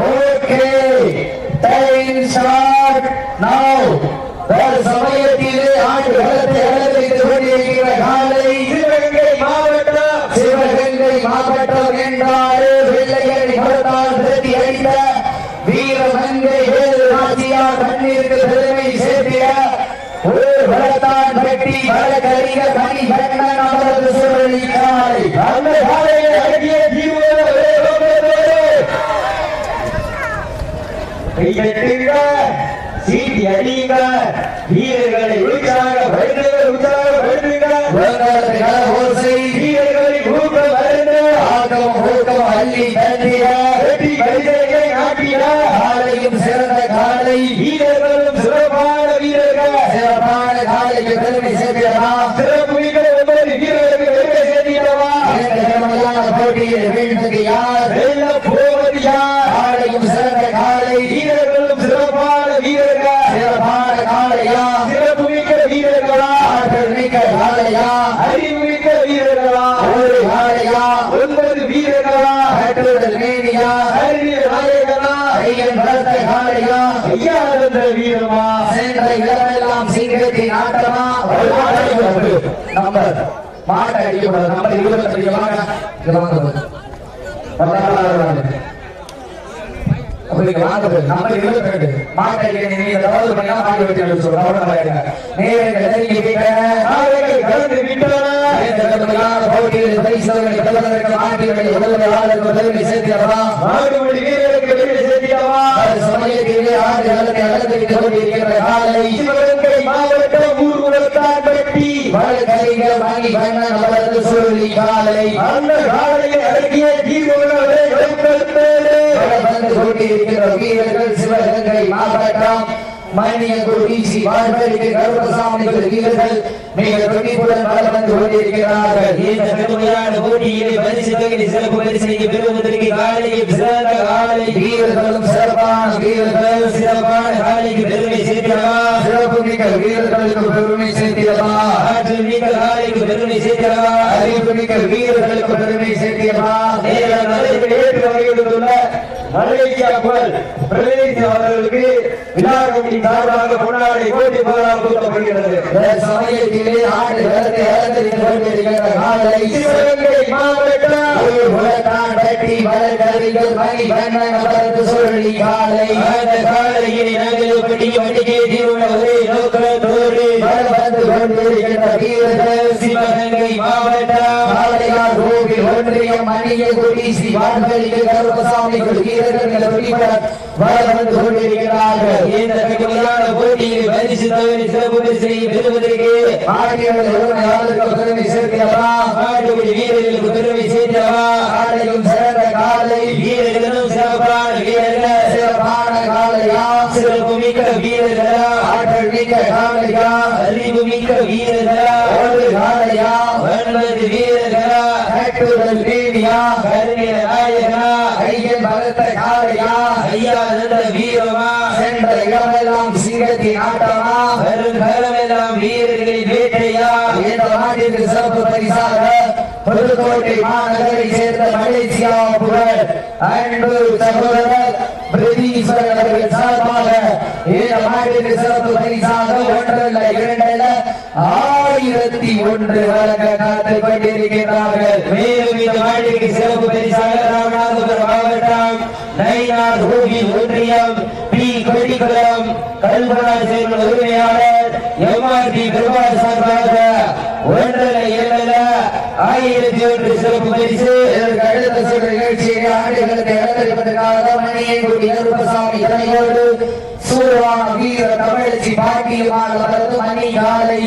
Okay time start ஒரு சமயத்திலே ஆண்டு அலங்கரித்து கொண்டிருக்கிற காலை சிவகங்கை மாவட்டம் சிவகங்கை மாவட்டம் என்றாலே வெள்ளையரை மரத்தால் பிரதி அடித்த வீரமங்கை வேறு நாச்சியார் கண்ணீருக்கு ஒரு பலத்தான் வெட்டி வழக்கறிய கனி கண்ணன் அவரது சூழலி காலை. அந்த காலையை அடக்கிய தீவிர சீட்டி அடியுங்க வீரர்களை உற்சாக வருடுங்கள் உற்சாக கலவோசை வீரர்களை ஊக்கம் வருங்க ஆக்கம் ஊக்கம் அள்ளி தந்திட வெற்றி பரிசையை நாட்டிட காலையும் சிறந்த காலை வீரர்களும் சிறப்பான வீரர்கள் சிறப்பான காலைக்கு பெருமை சேர்த்திடவா சிறப்பு மிக்க ஒவ்வொரு வீரர்களுக்கு பெருமை சேர்த்திடவா இந்த திறமையான போட்டியில் வீழ்ந்தது யார் வெல்ல போவது யார் காலையும் சிறந்த காலை வீரர்களும் சிறப்பான வீரர்கள் சிறப்பான காலையா சிறப்பு மிக்க வீரர்களா ஆற்றல் மிக்க காலையா அறிவு மிக்க வீரர்களா? ஒரு காலையா ஒன்பது வீரர்களா? ஆற்றுதல் மேனியா? அறிவிய நாயகனா? ஐயன் வளர்த்த காலையா ஐயானந்த வீரமா? சென்ற இடமெல்லாம் சிங்கத்தின் ஆட்டமா? நம்பர் மாட்டை அடிக்கப்படாது நம்பர் இருபத்தஞ்சு வாங்க. இங்க வாங்க அப்படிங்க வாங்க ரெண்டு மாட்டை நீ ஏதாவது பண்ணா மாட்டி வச்சு அனுப்பி சொல்றேன் அவ்வளவு பாருங்க நேரங்கள் நெருங்கி விட்டன வழக்கறிஞர் அவரது அந்த அடக்கிய தீர்வுகளே வந்து வீரர்கள் சிவகங்கை மாவட்டம் மணியங்குடி வீசி வாழ்வழிக்கு கருப்பசாமிகள் வீரர்கள் மிக துணிப்புடன் வளம் வந்து கொண்டிருக்கிறார்கள். இந்த கடுமையான போட்டியிலே பரிசு தொகையை சிறப்பு பரிசனை பெறுவதற்கு காலையில் சிறந்த காலை. வீரர்களும் சிறப்பான வீரர்கள். சிறப்பான காலைக்கு பெருமை சேர்க்கிறவா? சிறப்பு மிக்க வீரர்களுக்கு பெருமை சேர்த்திடவா ஆற்றல் மிக்க காலைக்கு பெருமை சேர்க்கிறவா? அறிவு மிக்க வீரர்களுக்கு பெருமை சேர்த்திடவா நேரம் நடைபெற்று ஏற்று வருகின்றுள்ள மலேசியா புகழ். பிரதேசி அவர்களுக்கு விழா கமிட்டி சார்பாக கொண்டாடி கோடி பகலாம் கொடுக்கப்படுகிறது. சமயத்திலே ஆண்டு கொண்டிருக்கிற சிவகங்கை மாவட்டம் மணி கண்ணன் அவரது காலை அந்த காலையை வண்டிகை ஒரே கொண்டிருக்கின்ற வீரர்கள் சிவகங்கை மாவட்டம் ஒன்றியம் மணிய குடி ஸ்ரீ வான்வெளிக்கு கருப்பசாமி வீரர்கள் வந்து கொண்டிருக்கிறார்கள் இந்த கடுமையான போட்டியில் பரிசு தொகையை சிறப்பு பரிசனை பெறுவதற்கு பெருமை சேர்க்கிறவா நாடுபடி வீரர்களுக்கு பெருமை சேர்க்கிறவா காலையும் சிறந்த காலை வீரர்களும் சிறப்பான வீரர்கள். சிறப்பான காலையா? சிறப்பு மிக்க வீரர்களா? ஆற்றல் மிக்க காலையா அறிவு மிக்க வீரர்களா ஒரு காலையா ஒன்பது வீரர்களா கட்டுதல் தேவியா கருணை நாயகனா ஐயன் பலத்த காலையா ஐயா நல்ல வீரமா சென்ற இடமெல்லாம் சிங்கத்தின் ஆட்டமா வரும் காலமெல்லாம் வீரர்களின் வேட்டையா இந்த நாட்டிற்கு சிறப்பு பரிசாக புதுக்கோட்டை மாநகரை சேர்ந்த மலேசியா புகழ் அன்பு சகோதரர் பிரதீஸ்வரன் அவர்கள் சார்பாக இந்த நாட்டிற்கு சிறப்பு பரிசாக ஒன்றல்ல இரண்டல்ல ஆயிரத்தி ஒன்று வழங்க காத்துக் கொண்டிருக்கிறார்கள் மேலும் இந்த நாட்டிற்கு சிறப்பு பரிசாக ராமநாதபுரம் மாவட்டம் நயினார் கோவில் ஒன்றியம் பி. கொடிக்குளம் கல்பனார் சேர்ந்த உரிமையாளர் எம்ஆர்டி பெருமாள் சார்பாக ஒன்றரை இரண்டல்ல ஆயிரத்தி ஒன்று சிறப்பு பரிசு. இதற்கு சொல்ற சுற்று நிகழ்ச்சியை ஆண்டுகளுக்கு மணியை மணியங்குடி கருப்பசாமி தலையோடு சூரவான வீர தமிழச்சி பாக்கியமான வரது மணி காலை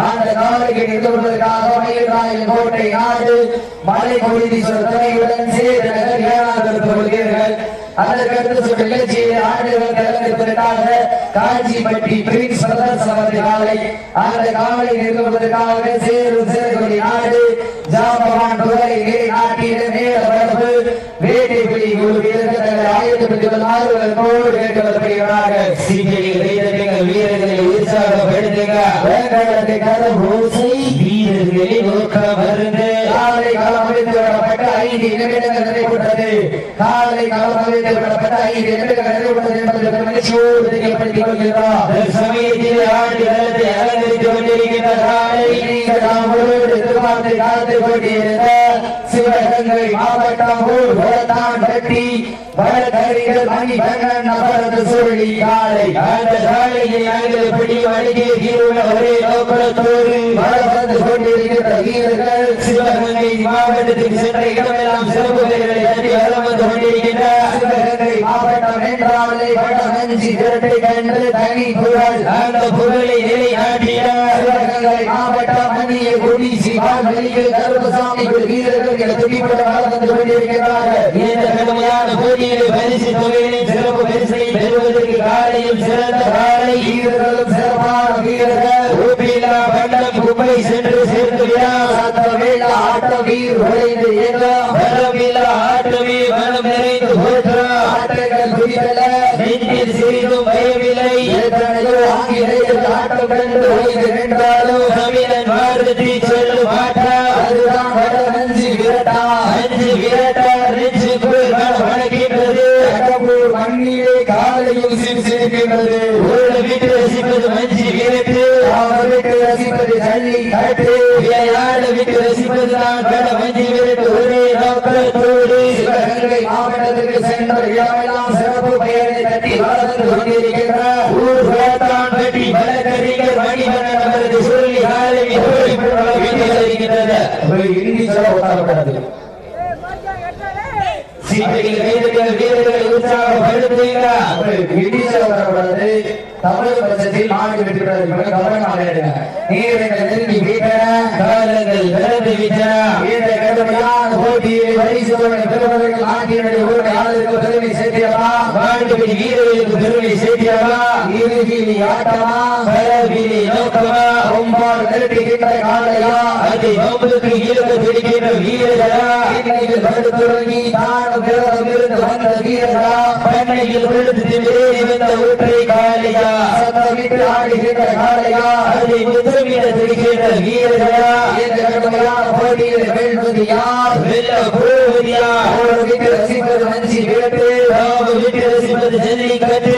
அந்த காலைக்கு நிறுவதற்காக மயில்ராயன் கோட்டை நாடு மலை பொழுதீஸ்வரர் துணையுடன் சேர்ந்த ஏழாவது கொள்கிறீர்கள் அதற்கு அடுத்த சுற்று நிகழ்ச்சியை ஆண்டுகளுக்கு காஞ்சிப்பட்டி பிரின்ஸ் பிரதர்ஸ் அவரது காலை. அந்த காலை நிறுவதற்காக சேரு சேருகுடி நாடு. ஜாம்பவான் புகழை நீரை நேர வேட்டை பிடி கேட்டு வீரர்கள் வீரர்களை வேங்கடத்தை கதவு ஓசை. காலை களம் ஐந்து சிவகங்கை மாவட்டம் ஊர் வடகரிகள் மணி நபரது காலை. அந்த ஒரே நோக்கத்தோடு grandes hombres y சிவகங்கை மாவட்டத்துக்கு சென்ற இடமெல்லாம் சிறப்பு பெயர்களை தட்டி வலம் வந்து கொண்டிருக்கின்ற மாவட்டம் என்றாலே வடமஞ்சி திரட்டை கண்டு தனி புகழ். அந்த புகழை நிலைநாட்டிய சிவகங்கை மாவட்டம் மணிய குடி சிவான் வெளியில் கருப்பசாமி வீரர்கள் துடிப்பட வளம் வந்து கொண்டிருக்கிறார்கள் இந்த கடுமையான போட்டியில் பரிசு தொகையை சிறப்பு பரிசை பெறுவதற்கு காலையில் சிறந்த காலை வீரர்களும் சிறப்பான வீரர்கள். ஊப்பில்லா பண்டம் குப்பை சென்று சேர்ந்து விழா ஆட்ட வீர் உழைந்து ஏகம் வரவில்லா ஆட்டமே மனம் நிறைந்து போற்றா. ஆட்டங்கள் புரியல நெஞ்சில் சிறிதும் பயமில்லை எத்தனையோ ஆங்கிலேயர் ஆட்டம் கண்டு ஓய்ந்து நின்றாலும் தமிழன் வாழ்த்தி செல்லும் ஆட்டா அதுதான் வடமஞ்சி விரட்டா. அஞ்சு விரட்டா நெஞ்சுக்குள் வணக்கின்றது கடம்பூர் மண்ணிலே காலையும் சிரிச்சிருக்கின்றது ஒரு வீட்டு ரசிப்பது மஞ்சு விரட்டு. அவருக்கு ரசிப்பது ஜல்லி கட்டு விளையாட விட்டு ரசிப்பதுதான் வட மஞ்சு விரட்டு ஒரே சிவகங்கை சென்ற இடமெல்லாம் சிறப்பு பெயரை தட்டி வளர்ந்து கொண்டிருக்கின்ற ஊர் வழக்கறிஞர் அவரது சொல்லி காலை சொல்ல வீரர்கள் வீரர்களை உற்சாகப்படுத்துகிறார் ஒரு சொல்ல தமிழ் பட்சத்தில் மாநில வெற்றி பெறுவதற்கு கவனமாக இருங்க நீரிகள் வீட்டன காலங்கள் கடந்து விட்டன. இந்த கடுமையான போட்டியில் பெறுவதற்கு நாட்டினுடைய ஆளுக்கு பெருமை வாழ்க்கையில் வீரர்களுக்கு பெருமை இறுதியில் ஆட்டமா? நோக்கமா? நிறுத்துகின்ற காலையா அதை நோம்புக்கு இழுக்க பிடிக்கின்ற வீரர்களா? இன்னைக்கு வந்த வீரர்களா? பண்ணையில் விழுந்து வேறி வந்த ஒற்றை காலையா சத்தமிட்டு ஆடுகின்ற காலையா அதை முத்தமிட தெரிகின்ற வீரர்களா இந்த போட்டியில் வெல்வது யார் வெல்ல ரசிப்பது மஞ்சி வேட்டு நாம் விட்டு ரசிப்பது கட்டு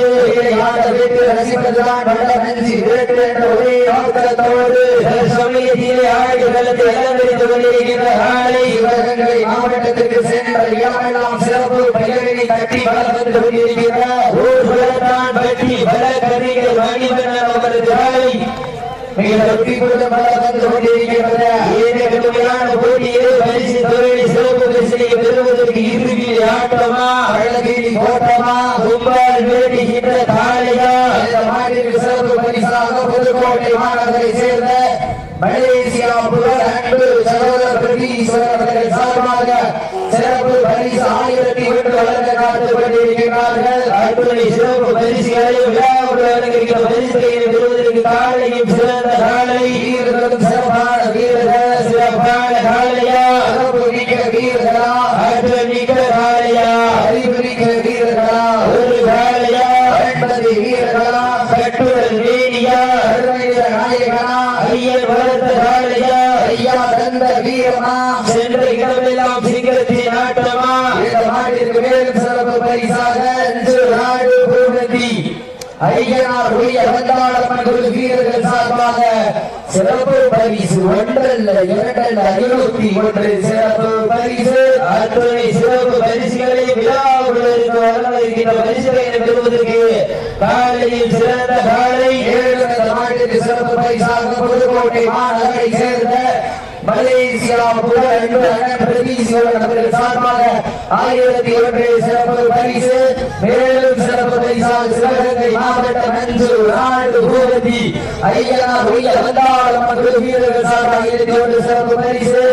ஆட வீட்டு ரசிப்பதுதான் வல்ல மஞ்சி வேட்டு என்ற ஒரே நோக்கத்தோடு சமயத்திலே ஆடு களத்தை அலங்கரித்துக் கொண்டிருக்கின்ற காலை சிவகங்கை மாவட்டத்துக்கு சென்ற இடமெல்லாம் சிறப்பு பெயரினை தட்டி வளர்ந்து கொண்டிருக்கின்ற ஊர் குலத்தான் பட்டி வழக்கறிஞர் மணிவண்ணன் அவரது காலை. மிக தொட்டி கொடுத்த கடுமையான போட்டியில் பரிசு சிறப்பு பரிசினை பெறுவதற்கு இறுதியில் ஆட்டமா அழகிரி கோட்டமா கும்பால் இந்த மாநில சிறப்பு பரிசாக புதுக்கோட்டை மாநகரை சேர்ந்த மலேசியா புகழ் அன்பு பிரதீஸ்வரர் அவர்கள் சார்பாக சிறப்பு பரிசு ஆயிரத்தி வழங்க காத்துக் கொண்டிருக்கிறார்கள் அத்துணை சிறப்பு பரிசுகளை விழாவோடு அலங்கரிக்கிற பரிசுகளை பெறுவதற்கு தாழையும் சிறந்த காலை சிறப்பான வீரர்கள் சிறப்பான காலையா சிறப்பு மிக்க வீரர்களா ஆற்றல் மிக்க காலையா அறிவு மிக்க வீரர்களா ஒரு காலையா என்பது வீரர்களா கட்டுடல் வேணியா கருணைய நாயகனா ஐயன் வளர்த்த காலையா ஐயா தந்த வீரமா சென்ற இடமெல்லாம் சிங்கத்தின் ஆட்டமா இந்த நாட்டிற்கு மேலும் சிறப்பு பரிசாக அஞ்சு நாடு பூமதி ஐயனார் உரிய வந்தாளம்மன் குழு வீரர்கள் சார்பாக சிறப்பு பரிசு ஒன்றல்ல இரண்டல்ல இருபத்தி ஒன்று சிறப்பு பரிசு. அத்துணை சிறப்பு பரிசுகளை விழாவோடு வழங்கிற பரிசுகளை பெறுவதற்கு காலையில் சிறந்த காலை ஏழு இந்த சிறப்பு பரிசாக புதுக்கோட்டை மாநகரை சேர்ந்த மலேசியா புகழ் அன்பு அண்ணன் பிரதீஸ்வரன் அவர்கள் சார்பாக ஆயிரத்தி ஒன்று சிறப்பு பரிசு மேலும் சிறப்பு பரிசாக சிவகங்கை மாவட்டம் அஞ்சு நாடு பூபதி ஐயனார் உய வந்தாளம் வீரர்கள் சார்பாக ஆயிரத்தி ஒன்று சிறப்பு பரிசு.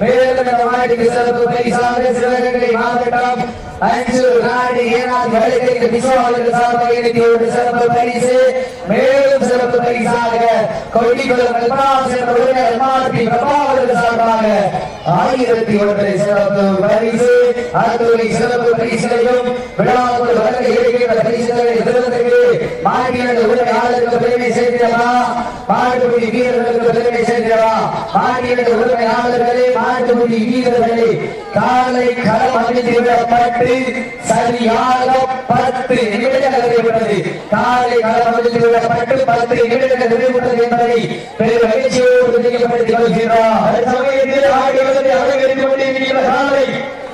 மேலும் இந்த சிறப்பு பரிசாக சிவகங்கை மாவட்டம் அஞ்சூர் நாடு ஏனாதி வழிகைக்கு விசுவாசர்கள் சார்பாக இணைத்து ஒரு சிறப்பு பரிசு மேலும் சிறப்பு பரிசாக கொடிக்குளம் கல்பனாஸ் என்ற எம்ஆர்பி பிரபாவர்கள் சார்பாக ஆயிரத்தி ஒன்றை சிறப்பு பரிசு அத்துறை சிறப்பு பரிசுகளையும் விழாவுக்கு வழங்க இருக்கின்ற பரிசுகளை பெறுவதற்கு மாநில உரிமையாளருக்கு பெருமை சேர்க்கிறவா மாட்டுக்குடி வீரர்களுக்கு பெருமை சேர்க்கிறவா மாநில உரிமையாளர்களே மாட்டுக்குடி வீரர்களே காலை களம் அமைத்து சரியாக பத்து நிமிடங்கள் நிறைவேற்றது. காலை களம் அமைத்து பத்து நிமிடங்கள் நிறைவேற்றது என்பதை பெரும் மகிழ்ச்சியோடு தெரியப்படுத்திக் கொள்கிறோம் சமயத்தில் ஆடுகளத்தை அலங்கரித்து கொண்டிருக்கிற காலை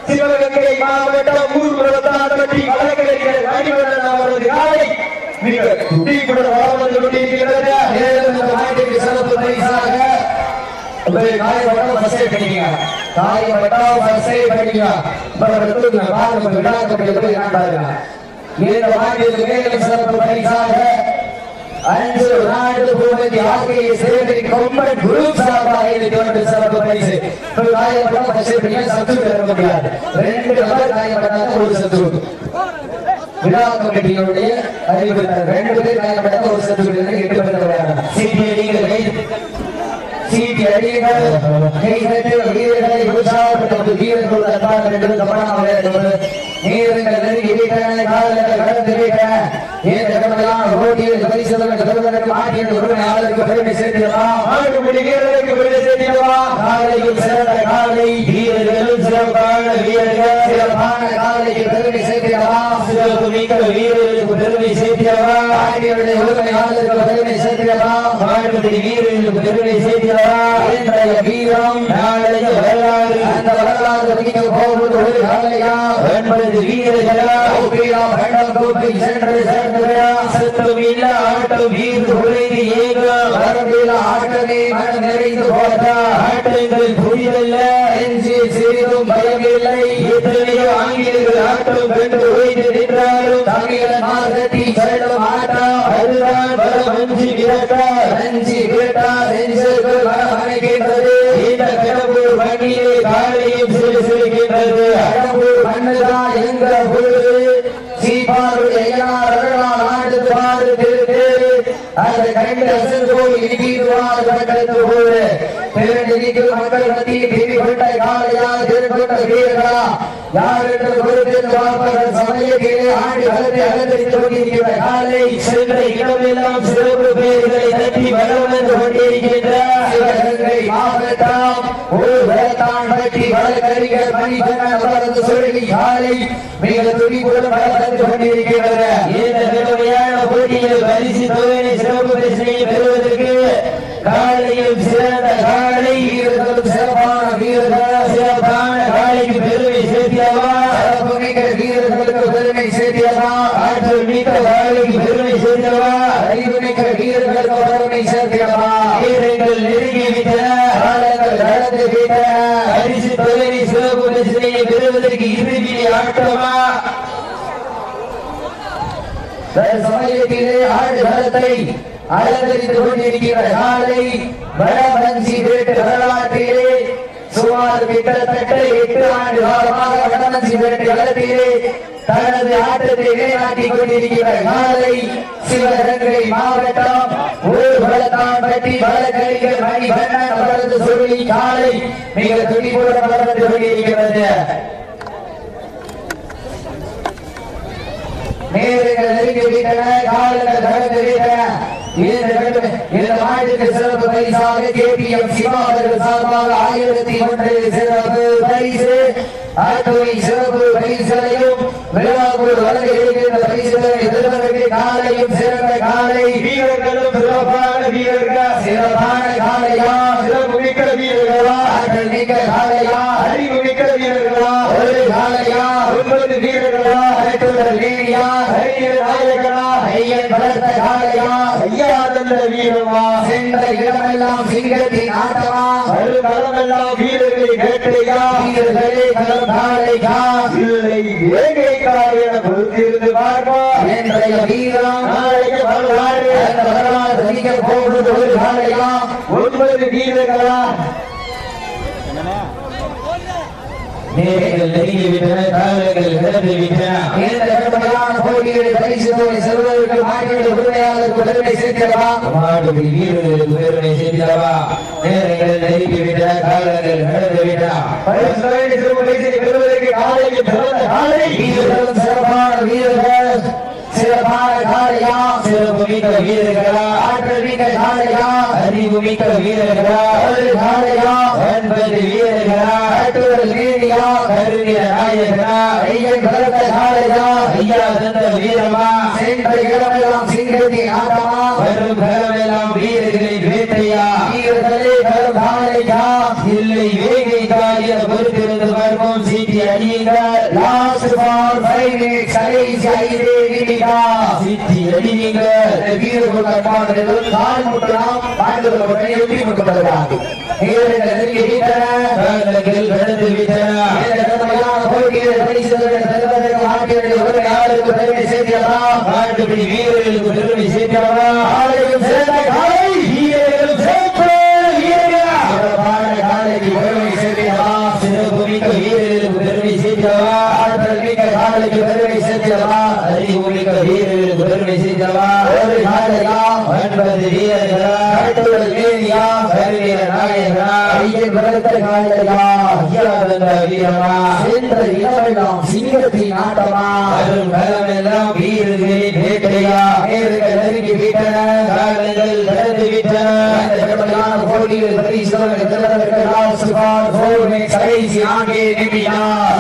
சிவகங்கை மாவட்டம் ஊர்வலத்தாண்டவட்டி வழக்கறிஞர் மணிவண்ணன் அவரது காலை மிக துடி கூட வந்து கொண்டிருக்கிறது மேலும் இந்த நாட்டிற்கு சிறப்பு பரிசாக உங்களை காயப்பட்டம் பஸ்ஸை படிங்க காயப்பட்டம் பஸ்ஸை படிங்க பாருங்க. இந்த மேலும் சிறப்பு பரிசாக அஞ்சு நாடு பூமதி ஆகிய கொம்பன் சார்பாக சிறப்பு பரிசு. ஒரு சத்து பெற முடியாது. ரெண்டு நபர் காயப்பட்டாங்க ஒரு சத்து விழா கமிட்டியுடைய அறிவித்தார் ரெண்டு பேர் ஒரு சத்து எட்டு பேர் விளையாடுறாங்க அடிகள் கைதட்டு வீரர்களை உற்சாகப்பட்ட வீரர்கள் நீரங்கள் நெருங்கி விட்டன காதலர்கள் கடந்து விட்டன இந்த கடமெல்லாம் போட்டியில் பரிசுகள் பெறுவதற்கு மாட்டியின் உரிமையாளருக்கு பெருமை சேர்த்திடலாம் வீரர்களுக்கு விருது சேர்த்திடவா? காலையில் சிறந்த காலை வீரர்களும் சிறப்பான வீரர்கள் சிறப்பான காலைக்கு பெருமை சேர்த்திடலாம் சிறப்பு மிக்க வீரர்களுக்கு பெருமை சேர்க்கிறவா மாட்டியுடைய உரிமையாளருக்கு பெருமை சேர்த்திடலாம் மாட்டுப்படி வீரர்களுக்கு பெருமை சேர்க்கிறவா இன்றைய வீரம் நாளைய வரலாறு. அந்த வரலாறு மிக வீரர்களா? கோபியா பண்டம் கோப்பை சென்று சேர்ந்துவிடா சத்தம் இல்ல ஆட்டம் வீர் குறைந்து ஏக வரம்பில் ஆட்டமே மன நிறைந்து போட்டா ஆட்டங்கள் புரியல நெஞ்சி சிறிதும் பயமில்லை. எத்தனையோ ஆங்கிலர்கள் ஆட்டம் கண்டு ஓய்ந்து நின்றாலும் தமிழ மார்கட்டி செல்லும் ஆட்டம் அதுதான் வரம் அஞ்சு விரட்டா. நெஞ்சி விரட்டா நெஞ்சுக்குள் மனம் அமைக்கின்றது இந்த கடம்பூர் வண்டியிலே காலையும் சிறு சிறுகின்றது கடம்பூர் மண்ணுதான் எங்க பொழுது சீபாருடைய ஐயனார் அருளால் ஆண்டு பாடு திரு அந்த கண்டு அசந்து போய் இடிக்கிறார் கண்டது போது பிறகு மக்கள் மத்தியில் தேவி கொண்ட காலையால் திருக்கொண்ட வீரர்களா? யார் என்று பொறுத்து பார்ப்பவர் சமயத்திலே ஆண்டு கலத்தை அலங்கரித்துக் கொண்டிருக்கிற காலை சென்ற இடமெல்லாம் சிறப்பு பேர்களை தட்டி வளம் வந்து கொண்டிருக்கின்ற ஒரு வேளாண் பற்றி வழக்கறிஞர் மணிகண்டன் அவரது சொல்லி காலை மிக துடிப்புடன் வளர்ந்து கொண்டிருக்கிறது. இந்த பெருமையான போட்டியில் பரிசு தொகையை சிறப்பு பெறுவதற்கு காலையில் சிறந்த காலை வீரர்களும் சிறப்பான வீரர்கள் சிறப்பான காலைக்கு பெருமை சேர்த்தியவா சிறப்பு மிக்க வீரர்களுக்கு பெருமை சேர்த்தியதா ஆற்றல் மிக்க காலைக்கு பெருமை சேர்த்தவா அறிவு மிக்க வீரர்களுக்கு பெருமை சேர்த்தியதா வீரர்கள் நெருங்கி விட்டன காலங்கள் நடந்து விட்டன பரிசு தொகையை சிறப்பு பரிசனை பெறுவதற்கு இறுதி ஆட்டமா சமயத்திலே ஆடு களத்தை அலங்கரித்துக் கொண்டிருக்கிற காலை வடமஞ்சி வீட்டு வரலாற்றிலே சுமார் கிட்டத்தட்ட எட்டு ஆண்டு காலமாக வடமஞ்சி வீட்டு களத்திலே தனது ஆட்டத்தை நிலைநாட்டிக் கொண்டிருக்கிற காலை சிவகங்கை மாவட்டம் ஒரு பலத்தான் பற்றி வழக்கறிஞர் மணி கண்ணன் அவரது சொல்லி காலை மிக துடிப்புடன் வளர்ந்து கொண்டிருக்கிறது. நேரங்கள் நெருங்கி விட்டன காலங்கள் கடந்து விட்டன. இந்த கடமை- இந்த மாட்டுக்கு சிறப்பு பரிசாக கேபிஎம் சிவா அவர்கள் சார்பாக ஆயிரத்தி ஒன்று சிறப்பு பரிசு அத்துறை சிறப்பு பரிசுகளையும் விழாக்கூர் வழங்க இருக்கின்ற பரிசுகளை பெறுவதற்கு காலையும் சிறந்த காலை வீரர்களும் சிறப்பான வீரர்கள் சிறப்பான காலையா சிறப்பு மிக்க வீரர்களா ஆற்றல் மிக்க காலையா அறிவு மிக்க வீரர்களா ஒரு காலையா ஒன்பது வீரர்களா அனைத்துடன் வளர்த்த காலையா ஐயா தந்த வீரமா சென்ற இடமெல்லாம் சிங்கத்தின் ஆட்டமா ஒரு களமெல்லாம் வீரர்களை வேட்டையா? வீரர்களே களம் காலையா இல்லை வேங்கைக்கார் என பொறுத்திருந்து பார்ப்பா இன்றைய வீரம் நாளைக்கு வரலாறு. அந்த வரலாறு அதிக போகிறது ஒரு காலையா? ஒன்பது வீரர்களா? நேரங்கள் நெருங்கி விட்டன காலங்கள் கடந்து விட்டன இந்த பரிசு தொகை செல்வதற்கு மாநில உரிமையாளருக்கு பெருமை சேர்க்கிறதா மாடுபிடி வீரர்களுக்கு பெருமை நேரங்கள் நெருங்கி காலங்கள் பெறுவதற்கு பிறந்த காலை. சிறப்பான வீரர்கள். சிறப்பான காளையா சிறப்பு மிக்க வீரர்களா ஆற்றல் மிக்க காளையா அறிவு மிக்க வீரர்களா ஒரு ஒன்பது வீரர்களா நாயகனா ஐயன் ஐயா தந்த வீரமா சென்ற இடமெல்லாம் சிங்கத்தின் ஆட்டமா வரும் வீரர்களின் வேட்டையா வீரர்களே கரும் காளையா இல்லை வேகை காலிய பொறுத்திருந்து பார்ப்போம் சீட்டி அடியுங்கள் வீரர்கள் கர்மாவினர்கள் கால் முட்டலாம் நெருங்கி விட்டன. கடந்து விட்டன. நாட்டுப்படி வீரர்களுக்கு பெருமை சேர்க்கிறவா வீரர்களும் சிறப்பு. வீரர்களா? சிறப்பு மிக்க வீரர்களுக்கு பெருமை சேர்க்கிறவா அறிவு மிக்க வீரர்களுக்கு பெருமை சேர்க்கிறவா ஒன்பது வீரர்களா? கருவீர நாயகனா? ஐயா தந்த வீரமா? சிங்கத்தின் ஆட்டமா? வரும் காலமெல்லாம் வீரர்களின் வேட்டையா நெருங்கி விட்டன. காலங்கள் கடந்து விட்டன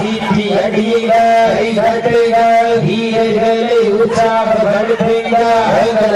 சீட்டி அடியுங்கள் கட்டுங்கள் வீரர்களை உற்சாகப்படுத்துங்கள்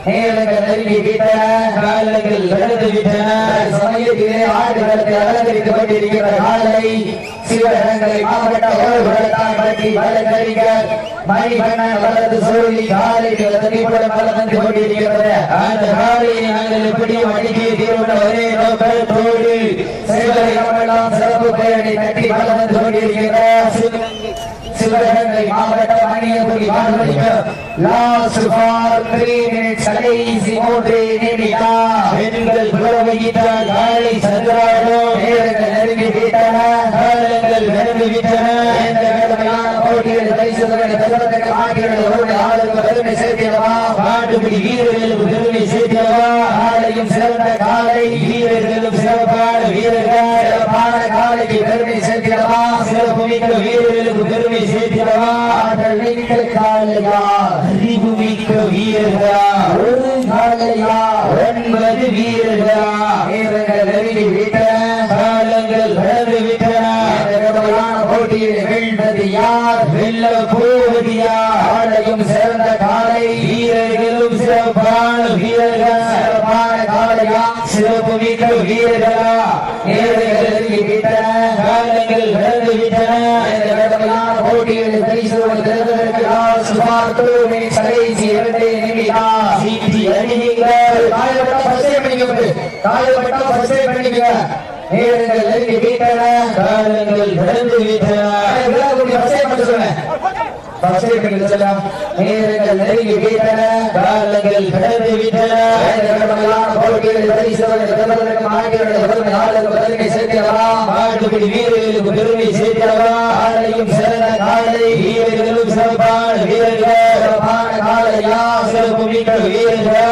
காலங்கள் கடந்து விட்டன சமயத்திலே ஆடுகளத்தை அலங்கரித்துக் காலை சிவகங்களை மாவட்ட ஓடுகளத்தான் பற்றி வழக்கறிஞர் மணிவண்ணன் வலது சோழி காலை தனிப்படம் வளர்ந்து கொண்டிருக்கிறது. அந்த காலையை நாங்கள் எப்படியும் அடிக்கே தீர்வுள்ள ஒரே நோக்கத்தோடு சிவகமெல்லாம் சிறப்பு பெயரை தட்டி வளர்ந்து சிவகங்கை மாவட்ட மணியபுரி வானொலிக்கு லாஸ்ட் ஃபார் த்ரீ மினிட்ஸ் கடைசி மூன்று நிமிடம் பெண்கள் புலவையிட்டால் காலை சந்திராடும் நேரங்கள் நெருங்கி விட்டன. காலங்கள் கடந்து விட்டன. இந்த வேதனையான போட்டியில் பரிசுகளை பெறுவதற்கு ஆகியோர் ஒரு ஆளுக்கு பெருமை வீரர்களுக்கு பெருமை சிறந்த காலை வீரர்களும் சிறப்பான வீரர்கள். சிறப்பான காலைக்கு பெருமை சேர்க்கிறவா? சிறப்பு மிக்க வீரர்களுக்கு பெருமை சேர்க்கிறவா மிக்க காலையா? வீரர்களா? ஒரு காலையா? ஒன்பது வீரர்களா? நேரங்கள் நெருங்கி விட்டன. காலங்கள் கடந்து விட்டன. இந்த வேதனையான போட்டியில் வெல்வது யார்? வெல்ல போவதியா காலையும் சிறந்த காலை. வீரர்களும் சிறப்பான வீரர்கள். சிறப்பான காலையா? சிறப்பு மிக்க வீரர்களா? நேரங்கள் நெருங்கி விட்டன. காலங்கள் கடந்து விட்டன இந்த வேதனையான போட்டியில் பரிசுகள் பெறுவதற்கு லாஸ்ட் ஃபார் டூ மினிட்ஸ் கடைசி இரண்டு நிமிடம் சீட்டி அடியுங்கள் காயப்பட்டா பண்ணிக்க நேரங்கள் நெருங்கி விட்டன காலங்கள் பண்ண சொன்னேன் பரிசை நேரங்கள் நெருங்கி விட்டன காலங்கள் கடந்து விட்டன. மாட்டுப்படி வீரர்களுக்கு பெருமை சேர்க்கிறவா? வீரர்களும் சிறப்பான வீரர்கள். சிறப்பு மிக்க வீரர்களா?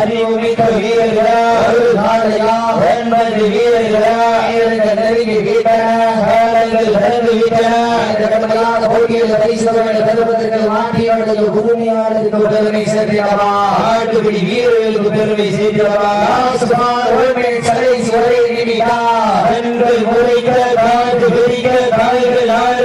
அறிவு மிக்க வீரர்களா ஒன்பது வீரர்களா காலங்கள் கடந்து விட்டன மாட்டுப்படி வீரர்களுக்கு பெருமை சேர்க்கிறவா? பெண்கள் உரைக்க காற்று வெடிக்க கால்கள் ஆறு